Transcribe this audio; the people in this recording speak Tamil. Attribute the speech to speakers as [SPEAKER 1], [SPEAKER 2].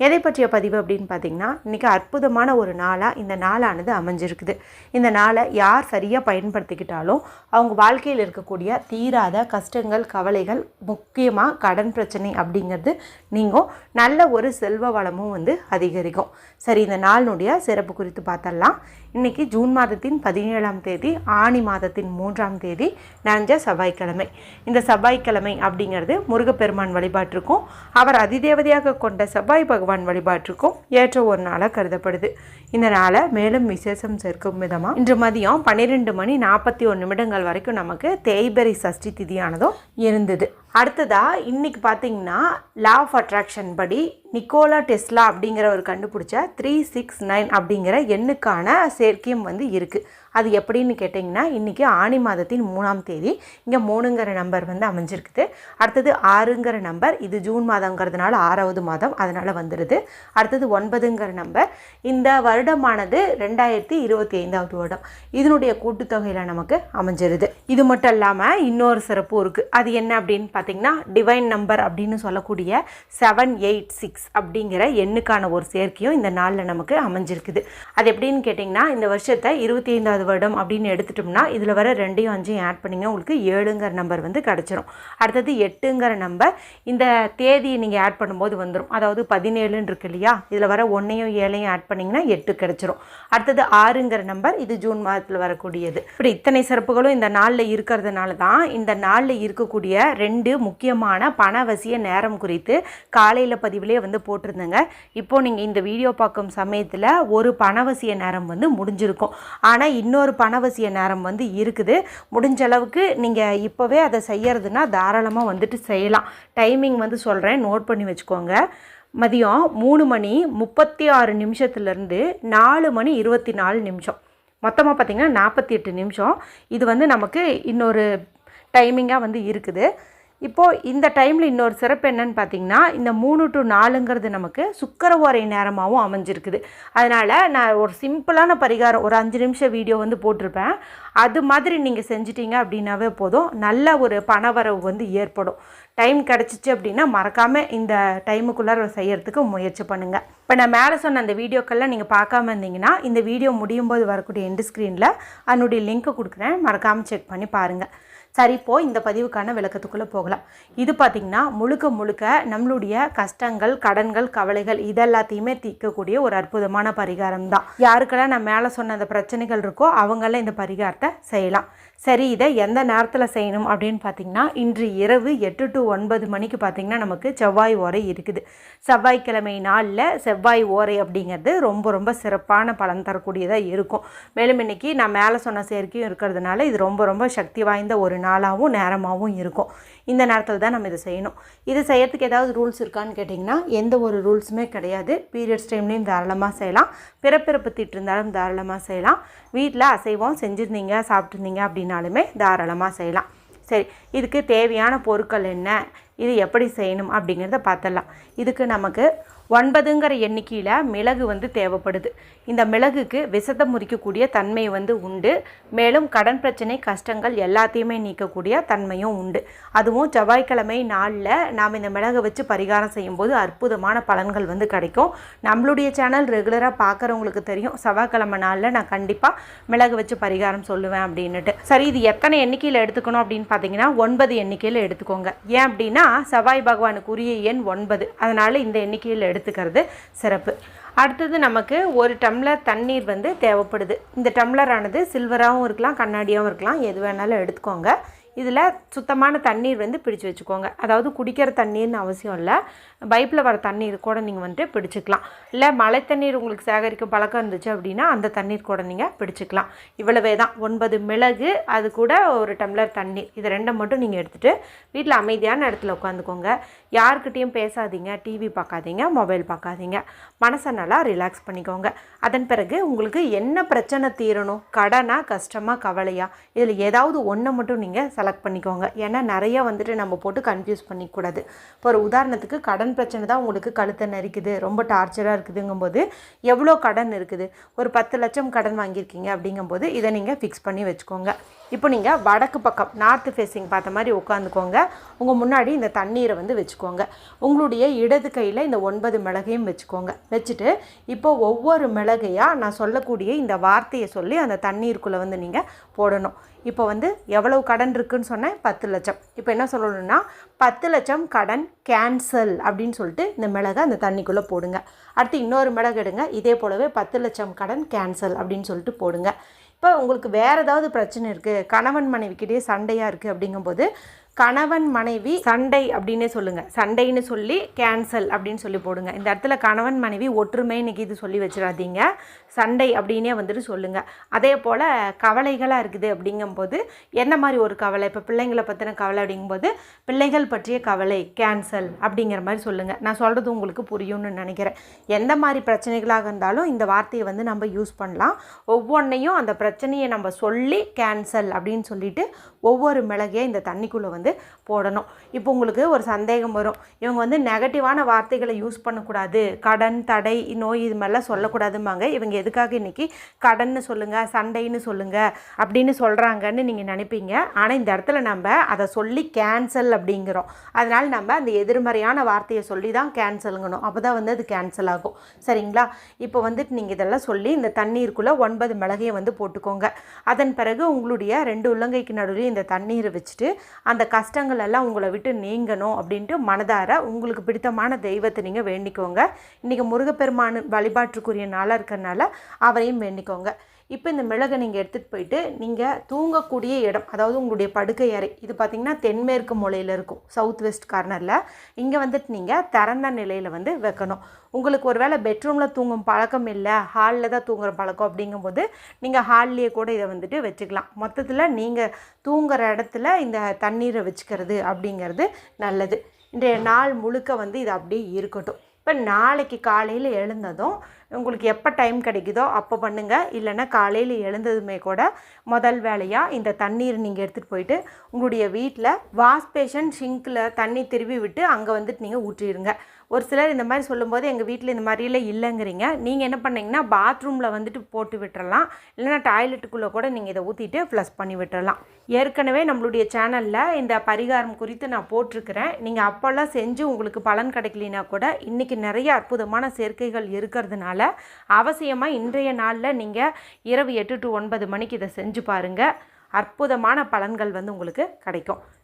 [SPEAKER 1] எதை பற்றிய பதிவு அப்படின்னு பார்த்தீங்கன்னா இன்றைக்கி அற்புதமான ஒரு நாளாக இந்த நாளானது அமைஞ்சிருக்குது. இந்த நாளை யார் சரியாக பயன்படுத்திக்கிட்டாலும் அவங்க வாழ்க்கையில் இருக்கக்கூடிய தீராத கஷ்டங்கள் கவலைகள் முக்கியமாக கடன் பிரச்சனை அப்படிங்கிறது நீங்கள் நல்ல ஒரு செல்வ வளமும் வந்து அதிகரிக்கும். சரி இந்த நாளினுடைய சிறப்பு குறித்து பார்த்தரலாம் இன்றைக்கி ஜூன் மாதத்தின் பதினேழாம் தேதி ஆணி மாதத்தின் மூன்றாம் தேதி நஞ்ச செவ்வாய்க்கிழமை. இந்த செவ்வாய்க்கிழமை அப்படிங்கிறது முருகப்பெருமான் வழிபாட்டிற்கும் அவர் அதிதேவதையாக கொண்ட செவ்வாய் பகவான் வழிபாட்டிற்கும் ஏற்ற ஒரு நாளாக கருதப்படுது. இந்த நாளை மேலும் விசேஷம் சேர்க்கும் விதமாக இன்று மதியம் பன்னிரெண்டு மணி நாற்பத்தி ஒரு நிமிடங்கள் வரைக்கும் நமக்கு தேய்பெரி சஷ்டி திதியானதும் இருந்தது. அடுத்ததாக இன்றைக்கி பார்த்தீங்கன்னா லா ஆஃப் அட்ராக்ஷன் படி நிக்கோலா டெஸ்லா அப்படிங்கிறவர் கண்டுபிடிச்ச த்ரீ சிக்ஸ் நைன் அப்படிங்கிற எண்ணுக்கான சேர்க்கையும் வந்து இருக்குது அது எப்படின்னு கேட்டிங்கன்னா இன்றைக்கி ஆணி மாதத்தின் மூணாம் தேதி இங்கே மூணுங்கிற நம்பர் வந்து அமைஞ்சிருக்குது. அடுத்தது ஆறுங்கிற நம்பர் இது ஜூன் மாதங்கிறதுனால ஆறாவது மாதம் அதனால் வந்துடுது அடுத்தது ஒன்பதுங்கிற நம்பர் இந்த வருடமானது ரெண்டாயிரத்தி இருபத்தி ஐந்தாவது வருடம். இதனுடைய கூட்டுத்தொகையில் நமக்கு அமைஞ்சிருது. இது மட்டும் இல்லாமல் இன்னொரு சிறப்பும் இருக்குது அது என்ன அப்படின்னு பார்த்தீங்கன்னா டிவைன் நம்பர் அப்படின்னு சொல்லக்கூடிய செவன் எயிட் சிக்ஸ் அப்படிங்கிற எண்ணுக்கான ஒரு சேர்க்கையும் இந்த நாளில் நமக்கு அமைஞ்சிருக்குது. அது எப்படின்னு கேட்டிங்கன்னா இந்த வருஷத்தை இருபத்தி ஐந்தாவது வருடம் அப்படின்னு எடுத்துட்டோம்னா இதில் வர ரெண்டையும் அஞ்சையும் ஆட் பண்ணிங்க உங்களுக்கு ஏழுங்கிற நம்பர் வந்து கிடச்சிரும். அடுத்தது எட்டுங்கிற நம்பர் இந்த தேதியை நீங்கள் ஆட் பண்ணும்போது வந்துடும் அதாவது பதினேழுன்னு இருக்கு இல்லையா? இதில் வர ஒன்றையும் ஏழையும் ஆட் பண்ணிங்கன்னா எட்டு கிடச்சிரும். அடுத்தது ஆறுங்கிற நம்பர் இது ஜூன் மாதத்தில் வரக்கூடியது. இப்படி இத்தனை சிறப்புகளும் இந்த நாளில் இருக்கிறதுனால தான் இந்த நாளில் இருக்கக்கூடிய ரெண்டு முக்கியமான பணவசிய நேரம் குறித்து காலையில் பதிவிலே வந்து போட்டிருந்தேங்க. இப்போ நீங்கள் இந்த வீடியோ பார்க்கும் சமயத்தில் ஒரு பணவசிய நேரம் வந்து முடிஞ்சிருக்கும். ஆனால் இன்னொரு பணவசிய நேரம் வந்து இருக்குது. முடிஞ்ச அளவுக்கு நீங்கள் இப்போவே அதை செய்யறதுன்னா தாராளமாக வந்துட்டு செய்யலாம். டைமிங் வந்து சொல்கிறேன் நோட் பண்ணி வச்சுக்கோங்க. மதியம் மூணு மணி முப்பத்தி ஆறு நிமிஷத்துலேருந்து நாலு மணி இருபத்தி நாலு நிமிஷம். மொத்தமாக பார்த்திங்கன்னா நாற்பத்தி எட்டு நிமிஷம். இது வந்து நமக்கு இன்னொரு டைமிங்காக வந்து இருக்குது. இப்போது இந்த டைமில் இன்னொரு சிறப்பு என்னன்னு பார்த்தீங்கன்னா இந்த மூணு டு நாலுங்கிறது நமக்கு சுக்கர ஓரை நேரமாகவும் அமைஞ்சிருக்குது. அதனால் நான் ஒரு சிம்பிளான பரிகாரம் ஒரு அஞ்சு நிமிஷம் வீடியோ வந்து போட்டிருப்பேன். அது மாதிரி நீங்கள் செஞ்சிட்டீங்க அப்படின்னாவே போதும். நல்ல ஒரு பணவரவு வந்து ஏற்படும். டைம் கிடச்சிச்சு அப்படின்னா மறக்காமல் இந்த டைமுக்குள்ளார செய்கிறதுக்கு முயற்சி பண்ணுங்கள் இப்போ நான் மேலே சொன்ன அந்த வீடியோக்கெல்லாம் நீங்கள் பார்க்காம இருந்தீங்கன்னா இந்த வீடியோ முடியும் போது வரக்கூடிய எண்டு ஸ்க்ரீனில் அதனுடைய லிங்க்கை கொடுக்குறேன். மறக்காமல் செக் பண்ணி பாருங்கள் சரி இப்போ இந்த பதிவுக்கான விளக்கத்துக்குள்ளே போகலாம். இது பார்த்திங்கன்னா முழுக்க முழுக்க நம்மளுடைய கஷ்டங்கள் கடன்கள் கவலைகள் இதெல்லாத்தையுமே தீர்க்கக்கூடிய ஒரு அற்புதமான பரிகாரம் தான் யாருக்கெல்லாம் நான் மேலே சொன்ன அந்த பிரச்சனைகள் இருக்கோ அவங்களாம் இந்த பரிகாரத்தை செய்யலாம். சரி இதை எந்த நேரத்தில் செய்யணும் அப்படின்னு பார்த்தீங்கன்னா இன்று இரவு எட்டு டு ஒன்பது மணிக்கு பார்த்தீங்கன்னா நமக்கு செவ்வாய் ஓரை இருக்குது. செவ்வாய்க்கிழமை நாளில் செவ்வாய் ஓரை அப்படிங்கிறது ரொம்ப ரொம்ப சிறப்பான பலன் தரக்கூடியதாக இருக்கும். மேலும் இன்னைக்கு நான் மேலே சொன்ன சேர்க்கையும் இருக்கிறதுனால இது ரொம்ப ரொம்ப சக்தி வாய்ந்த ஒரு நாளாகவும் நேரமாகவும் இருக்கும். இந்த நேரத்தில் தான் நம்ம இதை செய்யணும். இது செய்யறதுக்கு ஏதாவது ரூல்ஸ் இருக்கான்னு கேட்டிங்கன்னா எந்த ஒரு ரூல்ஸுமே கிடையாது. பீரியட்ஸ் டைம்லேயும் தாராளமாக செய்யலாம். பிறப்பிறப்பு திட்டு இருந்தாலும் தாராளமாக செய்யலாம். வீட்டில் அசைவம் செஞ்சுருந்தீங்க சாப்பிட்ருந்தீங்க அப்படின்னா அப்படின்னாலுமே தாராளமாக செய்யலாம். சரி இதுக்கு தேவையான பொருட்கள் என்ன? இது எப்படி செய்யணும் அப்படிங்கிறத பார்த்துடலாம். இதுக்கு நமக்கு ஒன்பதுங்கிற எண்ணிக்கையில் மிளகு வந்து தேவைப்படுது. இந்த மிளகுக்கு விஷத்தை முறிக்கக்கூடிய தன்மை வந்து உண்டு. மேலும் கடன் பிரச்சனை கஷ்டங்கள் எல்லாத்தையுமே நீக்கக்கூடிய தன்மையும் உண்டு. அதுவும் செவ்வாய்க்கிழமை நாளில் நாம் இந்த மிளகை வச்சு பரிகாரம் செய்யும்போது அற்புதமான பலன்கள் வந்து கிடைக்கும். நம்மளுடைய சேனல் ரெகுலராக பார்க்குறவங்களுக்கு தெரியும். செவ்வாய்க்கிழமை நாளில் நான் கண்டிப்பாக மிளகு வச்சு பரிகாரம் சொல்லுவேன் அப்படின்னுட்டு. சரி இது எத்தனை எண்ணிக்கையில் எடுத்துக்கணும் அப்படின்னு பார்த்தீங்கன்னா ஒன்பது எண்ணிக்கையில் எடுத்துக்கோங்க. ஏன் அப்படின்னா செவ்வாய் பகவானுக்கு உரிய எண் ஒன்பது. அதனால் இந்த எண்ணிக்கையில் எடுத்துக்கிறது சிறப்பு. அடுத்தது நமக்கு ஒரு டம்ளர் தண்ணீர் வந்து தேவைப்படுது. இந்த டம்ளரானது சில்வராகவும் இருக்கலாம் கண்ணாடியாகவும் இருக்கலாம் எது வேணாலும் எடுத்துக்கோங்க. இதில் சுத்தமான தண்ணீர் வந்து பிடிச்சு வச்சுக்கோங்க. அதாவது குடிக்கிற தண்ணீர்னு அவசியம் இல்லை. பைப்பில் வர தண்ணீர் கூட நீங்கள் வந்துட்டு பிடிச்சிக்கலாம். இல்லை மழை தண்ணீர் உங்களுக்கு சேகரிக்கும் பழக்கம் இருந்துச்சு அப்படின்னா அந்த தண்ணீர் கூட நீங்கள் பிடிச்சிக்கலாம். இவ்வளவே தான். ஒன்பது மிளகு அது கூட ஒரு டம்ளர் தண்ணீர். இது ரெண்டை மட்டும் நீங்கள் எடுத்துகிட்டு வீட்டில் அமைதியான இடத்துல உட்காந்துக்கோங்க. யாருக்கிட்டேயும் பேசாதீங்க. டிவி பார்க்காதீங்க. மொபைல் பார்க்காதீங்க. மனசை நல்லா ரிலாக்ஸ் பண்ணிக்கோங்க. அதன் பிறகு உங்களுக்கு என்ன பிரச்சனை தீரணும்? கடனா கஷ்டமாக கவலையா? இதில் ஏதாவது ஒன்றை மட்டும் நீங்கள் செலக்ட் பண்ணிக்கோங்க. ஏன்னா நிறைய வந்துட்டு நம்ம போட்டு கன்ஃபியூஸ் பண்ணிக்கூடாது. இப்போ ஒரு உதாரணத்துக்கு கடன் பிரச்சனை தான் உங்களுக்கு கழுத்தை நெரிக்குது ரொம்ப டார்ச்சராக இருக்குதுங்கும்போது எவ்வளோ கடன் இருக்குது? ஒரு பத்து லட்சம் கடன் வாங்கியிருக்கீங்க அப்படிங்கும்போது இதை நீங்கள் ஃபிக்ஸ் பண்ணி வச்சுக்கோங்க. இப்போ நீங்கள் வடக்கு பக்கம் நார்த்து ஃபேஸிங் பார்த்த மாதிரி உட்காந்துக்கோங்க உங்கள் முன்னாடி இந்த தண்ணீரை வந்து வச்சுக்கோங்க. உங்களுடைய இடது கையில் இந்த ஒன்பது மிளகையும் வச்சுக்கோங்க. வச்சுட்டு இப்போ ஒவ்வொரு மிளகையாக நான் சொல்லக்கூடிய இந்த வார்த்தையை சொல்லி அந்த தண்ணீருக்குள்ளே வந்து நீங்கள் போடணும். இப்போ வந்து எவ்வளவு கடன் இருக்குன்னு சொன்னேன்? பத்து லட்சம். இப்போ என்ன சொல்லணும்னா பத்து லட்சம் கடன் கேன்சல் அப்படின்னு சொல்லிட்டு இந்த மிளகை அந்த தண்ணிக்குள்ளே போடுங்க. அடுத்து இன்னொரு மிளகு எடுங்க. இதே போலவே பத்து லட்சம் கடன் கேன்சல் அப்படின்னு சொல்லிட்டு போடுங்க. இப்போ உங்களுக்கு வேறு ஏதாவது பிரச்சனை இருக்குது கணவன் மனைவிக்கிட்டே சண்டையாக இருக்குது அப்படிங்கும்போது கணவன் மனைவி சண்டை அப்படின்னே சொல்லுங்கள் சண்டைன்னு சொல்லி கேன்சல் அப்படின்னு சொல்லி போடுங்க. இந்த இடத்துல கணவன் மனைவி ஒற்றுமை இன்னைக்கு இது சொல்லி வச்சிடாதீங்க. சண்டை அப்படின்னே வந்துட்டு சொல்லுங்கள் அதே போல் கவலைகளாக இருக்குது அப்படிங்கும்போது என்ன மாதிரி ஒரு கவலை? இப்போ பிள்ளைங்களை பற்றின கவலை அப்படிங்கும்போது பிள்ளைகள் பற்றிய கவலை கேன்சல் அப்படிங்கிற மாதிரி சொல்லுங்கள் நான் சொல்கிறது உங்களுக்கு புரியும்னு நினைக்கிறேன். எந்த மாதிரி பிரச்சனைகளாக இருந்தாலும் இந்த வார்த்தையை வந்து நம்ம யூஸ் பண்ணலாம். ஒவ்வொன்றையும் அந்த பிரச்சனையை நம்ம சொல்லி கேன்சல் அப்படின்னு சொல்லிட்டு ஒவ்வொரு மிளகையும் இந்த தண்ணிக்குள்ளே வந்து போடணும். இப்போ உங்களுக்கு ஒரு சந்தேகம் வரும். இவங்க வந்து நெகட்டிவான வார்த்தைகளை யூஸ் பண்ணக்கூடாது. கடன் தடை நோய் இது மாதிரிலாம் சொல்லக்கூடாதும்பாங்க. இவங்க எதுக்காக இன்றைக்கி கடன்னு சொல்லுங்கள் சண்டைன்னு சொல்லுங்கள் அப்படின்னு சொல்கிறாங்கன்னு நீங்கள் நினைப்பீங்க. ஆனால் இந்த இடத்துல நம்ம அதை சொல்லி கேன்சல் அப்படிங்கிறோம். அதனால் நம்ம அந்த எதிர்மறையான வார்த்தையை சொல்லி தான் கேன்சலுங்கணும் அப்போ தான் வந்து அது கேன்சல் ஆகும். சரிங்களா? இப்போ வந்துட்டு நீங்கள் இதெல்லாம் சொல்லி இந்த தண்ணீருக்குள்ளே ஒன்பது மிளகையை வந்து போட்டுக்கோங்க. அதன் பிறகு உங்களுடைய ரெண்டு உள்ளங்கைக்கு நடுவில் இந்த தண்ணீரை வச்சுட்டு அந்த கஷ்டங்கள் எல்லாம் உங்களை விட்டு நீங்கணும் அப்படின்ட்டு மனதார உங்களுக்கு பிடித்தமான தெய்வத்தை நீங்கள் வேண்டிக்கோங்க. இன்றைக்கி முருகப்பெருமான் வழிபாட்டுக்குரிய நாளாக இருக்கிறனால அவரையும் வேண்டிக்கோங்க. இப்போ இந்த மிளகை நீங்கள் எடுத்துகிட்டு போயிட்டு நீங்கள் தூங்கக்கூடிய இடம் அதாவது உங்களுடைய படுக்கை அறை இது பார்த்திங்கன்னா தென்மேற்கு மூலையில் இருக்கும் சவுத் வெஸ்ட் கார்னரில் இங்கே வந்துட்டு நீங்கள் திறந்த நிலையில் வந்து வைக்கணும். உங்களுக்கு ஒரு வேளை பெட்ரூமில் தூங்கும் பழக்கம் இல்லை ஹாலில் தான் தூங்குற பழக்கம் அப்படிங்கும்போது நீங்கள் ஹால்லேயே கூட இதை வந்துட்டு வச்சுக்கலாம். மொத்தத்தில் நீங்கள் தூங்குற இடத்துல இந்த தண்ணீரை வச்சுக்கிறது அப்படிங்கிறது நல்லது. இன்றைய நாள் முழுக்க வந்து இது அப்படியே இருக்கட்டும். இப்போ நாளைக்கு காலையில் எழுந்ததும் உங்களுக்கு எப்போ டைம் கிடைக்குதோ அப்போ பண்ணுங்கள் இல்லைன்னா காலையில் எழுந்ததுமே கூட முதல் வேலையாக இந்த தண்ணீர் நீங்கள் எடுத்துகிட்டு போயிட்டு உங்களுடைய வீட்டில் வாஷ் பேஷன் சிங்கில் தண்ணி திருவி விட்டு அங்கே வந்துட்டு நீங்கள் ஊற்றிடுங்க. ஒரு சிலர் இந்த மாதிரி சொல்லும்போது எங்கள் வீட்டில் இந்த மாதிரிலாம் இல்லைங்கிறீங்க. நீங்கள் என்ன பண்ணிங்கன்னா பாத்ரூமில் வந்துட்டு போட்டு விட்டுறலாம். இல்லைன்னா டாய்லெட்டுக்குள்ளே கூட நீங்கள் இதை ஊற்றிட்டு ஃப்ளஷ் பண்ணி விட்டுறலாம். ஏற்கனவே நம்மளுடைய சேனலில் இந்த பரிகாரம் குறித்து நான் போட்டிருக்கிறேன். நீங்கள் அப்போல்லாம் செஞ்சு உங்களுக்கு பலன் கிடைக்கலினா கூட இன்றைக்கி நிறைய அற்புதமான சேர்க்கைகள் இருக்கிறதுனால அவசியமாக இன்றைய நாளில் நீங்கள் இரவு எட்டு டு ஒன்பது மணிக்கு இதை செஞ்சு பாருங்கள் அற்புதமான பலன்கள் வந்து உங்களுக்கு கிடைக்கும்.